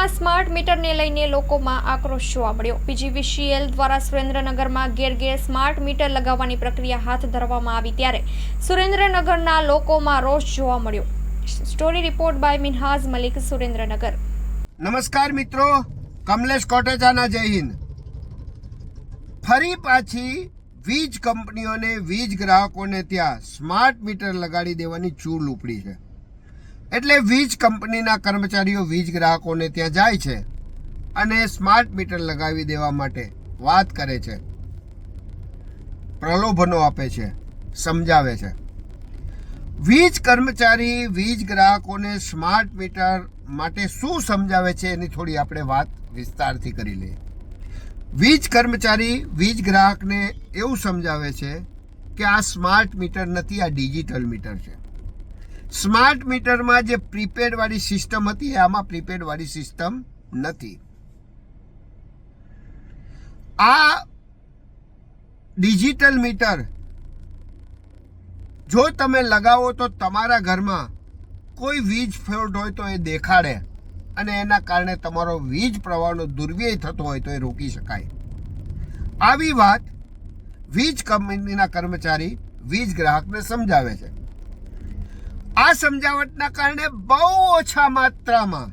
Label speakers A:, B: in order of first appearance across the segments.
A: સુરેન્દ્રનગરમાં સ્માર્ટ મીટરને લઈને લોકોમાં આક્રોશ જોવા મળ્યો. પીજીવીસીએલ દ્વારા સુરેન્દ્રનગરમાં ઘેર ઘેર સ્માર્ટ મીટર લગાવવાની પ્રક્રિયા હાથ ધરવામાં આવી ત્યારે સુરેન્દ્રનગરના લોકોમાં રોષ જોવા મળ્યો. Story report by Minhaz Malik, Surendranagar.
B: નમસ્કાર મિત્રો, કમલેશ કોટેચાના જય હિન્દ. ફરી પાછી વીજ કંપનીઓને વીજ ગ્રાહકોને ત્યાં સ્માર્ટ મીટર લગાડી દેવાની ચૂલ ઉપડી છે. એટલે વીજ કંપનીના કર્મચારીઓ, વીજ ગ્રાહકોને ત્યાં જાય છે અને સ્માર્ટ મીટર લગાવી દેવા માટે વાત કરે છે. પ્રલોભનો આપે છે, સમજાવે છે. વીજ કર્મચારી, વીજ ગ્રાહકોને સ્માર્ટ મીટર માટે શું સમજાવે છે એની થોડી આપણે વાત વિસ્તારથી કરી લઈએ. વીજ કર્મચારી, વીજ ગ્રાહકને એવું સમજાવે છે કે આ સ્માર્ટ મીટર નથી, આ ડિજિટલ મીટર છે. સ્માર્ટ મીટરમાં જે પ્રીપેડ વાળી સિસ્ટમ હતી આમાં પ્રીપેડ વાળી સિસ્ટમ નથી. આ ડિજિટલ મીટર, જો તમે લગાવો તો તમારા ઘરમાં કોઈ વીજ ફોલ્ટ હોય તો એ દેખાડે અને એના કારણે તમારો વીજ પ્રવાહનો દુર્વ્યય થતો હોય તો એ રોકી શકાય. આવી વાત વીજ કંપનીના કર્મચારી વીજ ગ્રાહકને સમજાવે છે. આ સમજાવટના કારણે બહુ ઓછા માત્રામાં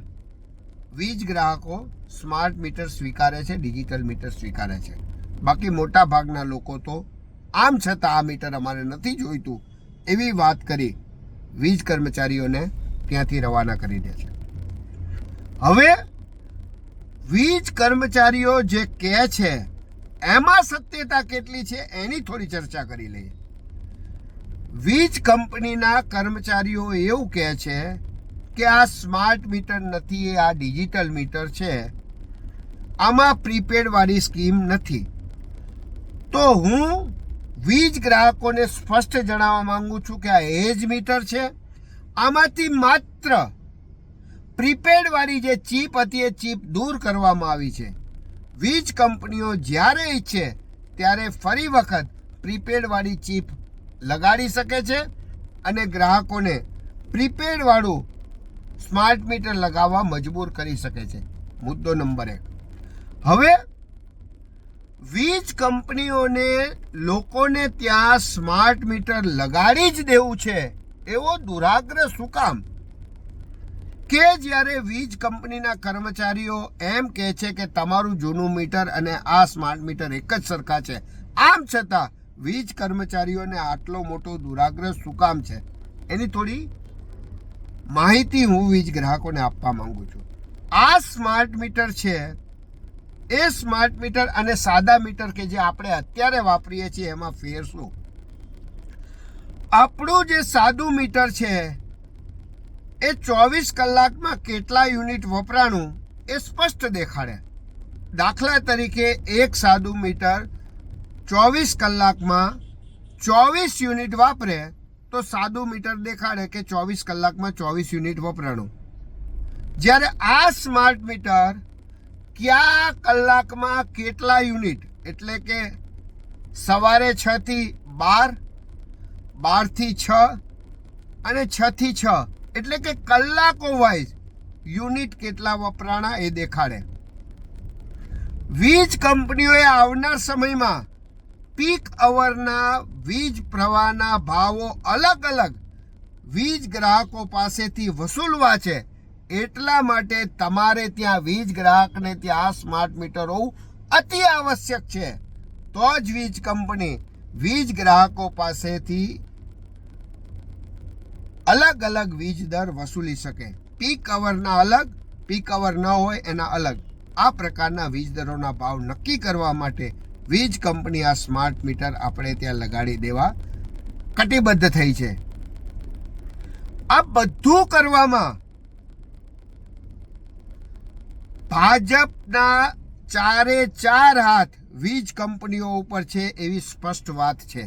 B: વીજ ગ્રાહકો સ્માર્ટ મીટર સ્વીકારે છે, ડિજિટલ મીટર સ્વીકારે છે. બાકી મોટા ભાગના લોકો તો આમ છતાં આ મીટર અમારે નથી જોઈતું એવી વાત કરી વીજ કર્મચારીઓને ત્યાંથી રવાના કરી દે છે. હવે વીજ કર્મચારીઓ જે કહે છે, એમાં સત્યતા કેટલી છે? એની થોડી ચર્ચા કરી લઈએ. વીજ કંપનીના કર્મચારીઓ એવું કહે છે કે આ સ્માર્ટ મીટર નથી, એ આ ડિજિટલ મીટર છે. આમાં પ્રીપેડ વાળી સ્કીમ નથી. તો હું વીજ ગ્રાહકોને સ્પષ્ટ જણાવવા માંગુ છું કે આ એજ મીટર છે. આમાંથી માત્ર પ્રીપેડ વાળી જે ચીપ હતી, એ ચીપ દૂર કરવામાં આવી છે. વીજ કંપનીઓ જ્યારે ઈચ્છે ત્યારે ફરી વખત પ્રીપેડ વાળી ચીપ લગાડી શકે છે અને ગ્રાહકોને પ્રીપેડવાળું સ્માર્ટ મીટર લગાવવા મજબૂર કરી શકે છે. મુદ્દો નંબર એક. હવે વીજ કંપનીઓને લોકોને ત્યાં સ્માર્ટ મીટર લગાડી જ દેવું છે એવો દુરાગ્રહ શું કામ? કે જ્યારે વીજ કંપનીના કર્મચારીઓ એમ કહે છે કે તમારું જૂનું મીટર અને આ સ્માર્ટ મીટર એક જ સરખા છે, આમ છતાં વીજ કર્મચારીઓને આટલો મોટો દુરાગ્રહ શું કામ છે? એની થોડી માહિતી હું વીજ ગ્રાહકોને આપવા માંગુ છું. આ સ્માર્ટ મીટર છે, એ સ્માર્ટ મીટર અને સાદા મીટર કે જે આપણે અત્યારે વાપરીએ છીએ, એમાં ફેર શું? આપણું જે સાદું મીટર છે, એ ચોવીસ કલાકમાં કેટલા યુનિટ વપરાણું એ સ્પષ્ટ દેખાડે. દાખલા તરીકે એક સાદું મીટર ચોવીસ કલાકમાં ચોવીસ યુનિટ વાપરે તો સાદું મીટર દેખાડે કે ચોવીસ કલાકમાં ચોવીસ યુનિટ વપરાણું. જ્યારે આ સ્માર્ટ મીટર કયા કલાકમાં કેટલા યુનિટ, એટલે કે સવારે છ થી બાર, બારથી છ અને છથી છ, એટલે કે કલાકો વાઇઝ યુનિટ કેટલા વપરાણા એ દેખાડે. વીજ કંપનીઓએ આવનાર સમયમાં પીક અવરના વીજ પ્રવાહના ભાવો અલગ અલગ વીજ ગ્રાહકો પાસેથી વસૂલવા છે. એટલા માટે તમારે ત્યાં વીજ ગ્રાહકને ત્યાં સ્માર્ટ મીટર હોવું અતિ આવશ્યક છે. તો જ વીજ કંપની વીજ ગ્રાહકો પાસેથી અલગ અલગ વીજ દર વસૂલી શકે. પીક અવરના અલગ, પીક અવર ન હોય એના અલગ. આ પ્રકારના વીજ દરોના ભાવ નક્કી કરવા માટે વીજ કંપની આ સ્માર્ટ મીટર આપણે ત્યાં લગાડી દેવા કટિબદ્ધ થઈ છે. આ બધું કરવામાં ભાજપના ચારે ચાર હાથ વીજ કંપનીઓ ઉપર છે એવી સ્પષ્ટ વાત છે.